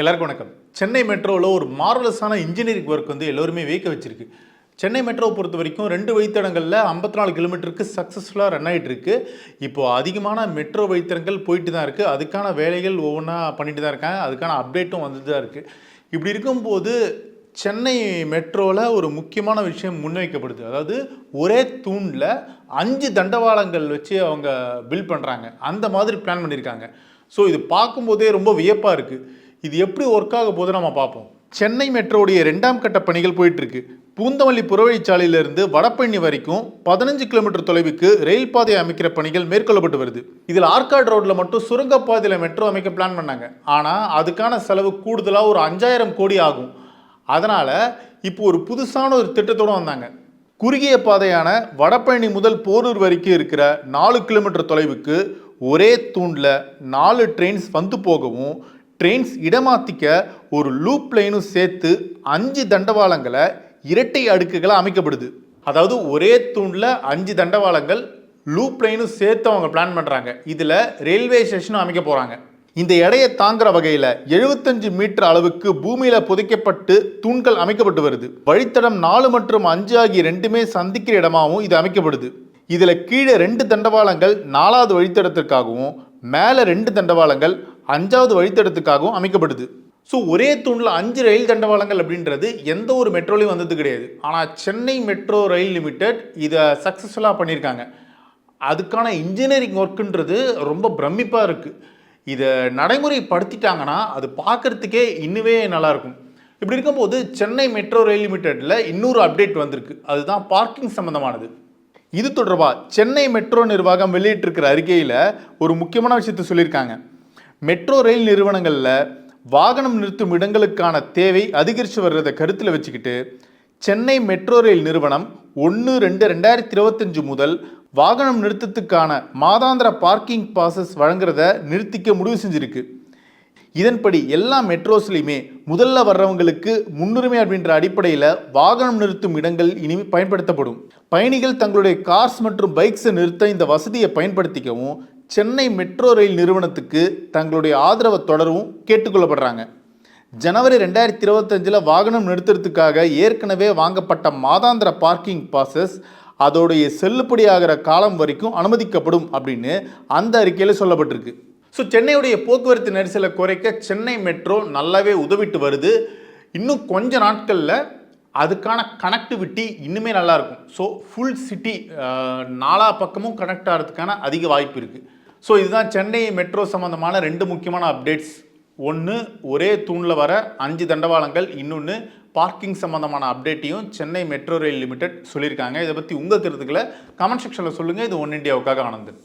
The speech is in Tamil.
எல்லாருக்கும் வணக்கம். சென்னை மெட்ரோவில் ஒரு மார்வலஸான இன்ஜினியரிங் ஒர்க் வந்து எல்லோருமே வியக்க வச்சிருக்கு. சென்னை மெட்ரோவை பொறுத்த வரைக்கும் ரெண்டு வைத்தடங்களில் ஐம்பத்தி நாலு கிலோமீட்டருக்கு சக்ஸஸ்ஃபுல்லாக ரன் ஆகிட்டு இருக்கு. இப்போது அதிகமான மெட்ரோ வைத்தடங்கள் போயிட்டு தான் இருக்குது அதுக்கான வேலைகள் ஒவ்வொன்றா பண்ணிட்டு தான் இருக்காங்க. அதுக்கான அப்டேட்டும் வந்துட்டு தான் இருக்குது இப்படி இருக்கும்போது சென்னை மெட்ரோவில் ஒரு முக்கியமான விஷயம் முன்வைக்கப்படுது. அதாவது ஒரே தூணில் அஞ்சு தண்டவாளங்கள் வச்சு அவங்க பில் பண்ணுறாங்க அந்த மாதிரி பிளான் பண்ணியிருக்காங்க ஸோ இது பார்க்கும்போதே ரொம்ப வியப்பாக இருக்குது இது எப்படி ஒர்க் ஆக போது நம்ம பார்ப்போம். சென்னை மெட்ரோடைய ரெண்டாம் கட்ட பணிகள் போயிட்டுருக்கு. பூந்தமல்லி புறவழிச்சாலையிலிருந்து வடபழனி வரைக்கும் பதினஞ்சு கிலோமீட்டர் தொலைவுக்கு ரயில் பாதை அமைக்கிற பணிகள் மேற்கொள்ளப்பட்டு வருது. இதில் ஆர்காட் ரோட்டில் மட்டும் சுரங்கப்பாதையில் மெட்ரோ அமைக்க பிளான் பண்ணாங்க. ஆனால் அதுக்கான செலவு கூடுதலாக ஒரு அஞ்சாயிரம் கோடி ஆகும். அதனால் இப்போ ஒரு புதுசான ஒரு திட்டத்தோடு வந்தாங்க. குறுகிய பாதையான வடபழனி முதல் போரூர் வரைக்கும் இருக்கிற நாலு கிலோமீட்டர் தொலைவுக்கு ஒரே தூண்டில் நாலு ட்ரெயின்ஸ் வந்து போகவும் ட்ரெயின்ஸ் இடமாற்றிக்க ஒரு லூப் லைனும் சேர்த்து அஞ்சு தண்டவாளங்களை இரட்டை அடுக்குகளாக அமைக்கப்படுது. அதாவது ஒரே தூணில் அஞ்சு தண்டவாளங்கள் லூப் லைனும் சேர்த்து அவங்க பிளான் பண்ணுறாங்க இதில் ரயில்வே ஸ்டேஷனும் அமைக்க போகிறாங்க இந்த எடையை தாங்குற வகையில் எழுபத்தஞ்சு மீட்டர் அளவுக்கு பூமியில் புதைக்கப்பட்டு தூண்கள் அமைக்கப்பட்டு வருது. வழித்தடம் நாலு மற்றும் அஞ்சு ஆகிய ரெண்டுமே சந்திக்கிற இடமாகவும் இது அமைக்கப்படுது. இதில் கீழே ரெண்டு தண்டவாளங்கள் நாலாவது வழித்தடத்திற்காகவும் மேலே ரெண்டு தண்டவாளங்கள் அஞ்சாவது வழித்தடத்துக்காகவும் அமைக்கப்படுது. ஸோ ஒரே தூணில் அஞ்சு ரயில் தண்டவாளங்கள் அப்படின்றது எந்த ஒரு மெட்ரோலையும் வந்தது கிடையாது. ஆனால் சென்னை மெட்ரோ ரயில் லிமிடெட் இதை சக்ஸஸ்ஃபுல்லாக பண்ணியிருக்காங்க. அதுக்கான இன்ஜினியரிங் ஒர்க்குன்றது ரொம்ப பிரமிப்பாக இருக்குது இதை நடைமுறைப்படுத்திட்டாங்கன்னா அது பார்க்குறதுக்கே இன்னுமே நல்லாயிருக்கும். இப்படி இருக்கும்போது சென்னை மெட்ரோ ரயில் லிமிடெட்டில் இன்னொரு அப்டேட் வந்திருக்கு. அதுதான் பார்க்கிங் சம்மந்தமானது இது தொடர்பாக சென்னை மெட்ரோ நிர்வாகம் வெளியிட்டிருக்கிற அறிக்கையில் ஒரு முக்கியமான விஷயத்தை சொல்லியிருக்காங்க. மெட்ரோ ரயில் நிறுவனங்களில் வாகனம் நிறுத்தும் இடங்களுக்கான தேவை அதிகரித்து வர்றதை கருத்தில் வச்சுக்கிட்டு சென்னை மெட்ரோ ரயில் நிறுவனம் ஒன்று ரெண்டு ரெண்டாயிரத்தி இருபத்தஞ்சு முதல் வாகனம் நிறுத்தத்துக்கான மாதாந்திர பார்க்கிங் பாசஸ் வழங்குறத நிறுத்திக்க முடிவு செஞ்சுருக்கு. இதன்படி எல்லா மெட்ரோஸ்லையுமே முதல்ல வர்றவங்களுக்கு முன்னுரிமை அப்படின்ற அடிப்படையில் வாகனம் நிறுத்தும் இடங்கள் இனி பயன்படுத்தப்படும். பயணிகள் தங்களுடைய கார்ஸ் மற்றும் பைக்ஸை நிறுத்த இந்த வசதியை பயன்படுத்திக்கவும் சென்னை மெட்ரோ ரயில் நிறுவனத்துக்கு தங்களுடைய ஆதரவை தொடரவும் கேட்டுக்கொள்ளப்படுறாங்க. ஜனவரி ரெண்டாயிரத்தி இருபத்தஞ்சில் வாகனம் நிறுத்துறதுக்காக ஏற்கனவே வாங்கப்பட்ட மாதாந்திர பார்க்கிங் பாசஸ் அதோடைய செல்லுபடியாகிற காலம் வரைக்கும் அனுமதிக்கப்படும் அப்படின்னு அந்த அறிக்கையில் சொல்லப்பட்டிருக்கு. ஸோ சென்னையுடைய போக்குவரத்து நெரிசலை குறைக்க சென்னை மெட்ரோ நல்லாவே உதவிட்டு வருது. இன்னும் கொஞ்ச நாட்களில் அதுக்கான கனெக்டிவிட்டி இன்னுமே நல்லாயிருக்கும் ஸோ ஃபுல் சிட்டி நாலா பக்கமும் கனெக்ட் ஆகிறதுக்கான அதிக வாய்ப்பு இருக்குது ஸோ இதுதான் சென்னை மெட்ரோ சம்மந்தமான ரெண்டு முக்கியமான அப்டேட்ஸ் ஒன்று ஒரே தூணில் வர அஞ்சு தண்டவாளங்கள் இன்னொன்று பார்க்கிங் சம்மந்தமான அப்டேட்டையும் சென்னை மெட்ரோ ரயில் லிமிடெட் சொல்லியிருக்காங்க. இதை பற்றி உங்கள் கருத்துக்களை கமெண்ட் செக்ஷனில் சொல்லுங்கள் இது ஒன் இண்டியாவுக்காக ஆனந்தன்.